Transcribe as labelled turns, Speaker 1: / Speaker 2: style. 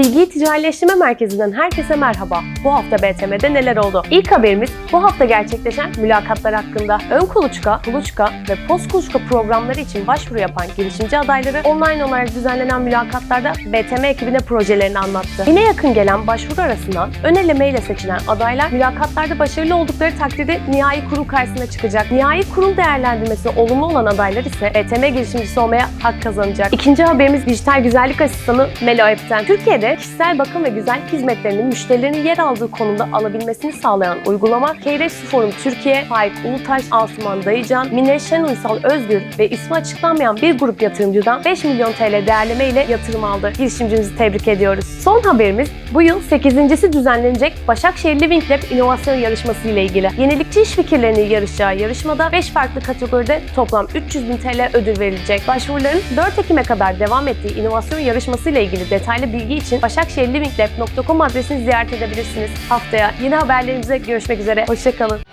Speaker 1: Bilgiyi Ticaretleştirme Merkezi'nden herkese merhaba. Bu hafta BTM'de neler oldu? İlk haberimiz bu hafta gerçekleşen mülakatlar hakkında. Ön kuluçka, kuluçka ve post kuluçka programları için başvuru yapan girişimci adayları online olarak düzenlenen mülakatlarda BTM ekibine projelerini anlattı. Bine yakın gelen başvuru arasından ön elemeyle seçilen adaylar mülakatlarda başarılı oldukları takdirde nihai kurul karşısına çıkacak. Nihai kurul değerlendirmesi olumlu olan adaylar ise BTM girişimcisi olmaya hak kazanacak. İkinci haberimiz dijital güzellik asistanı Melo App'ten. Türkiye'de kişisel bakım ve güzellik hizmetlerinin müşterilerin yer aldığı konumda alabilmesini sağlayan uygulama Keyres Forum Türkiye, Faik Ulutaş, Asuman Dayıcan, Mine Şen Uysal Özgür ve ismi açıklanmayan bir grup yatırımcıdan 5 milyon TL değerleme ile yatırım aldı. Girişimcimizi tebrik ediyoruz. Son haberimiz bu yıl 8.si düzenlenecek Başakşehir Living Lab İnovasyon Yarışması ile ilgili. Yenilikçi iş fikirlerini yarışacağı yarışmada 5 farklı kategoride toplam 300 bin TL ödül verilecek. Başvuruların 4 Ekim'e kadar devam ettiği inovasyon yarışması ile ilgili detaylı bilgi için adresini ziyaret edebilirsiniz. Haftaya yeni haberlerimize görüşmek üzere. Hoşçakalın.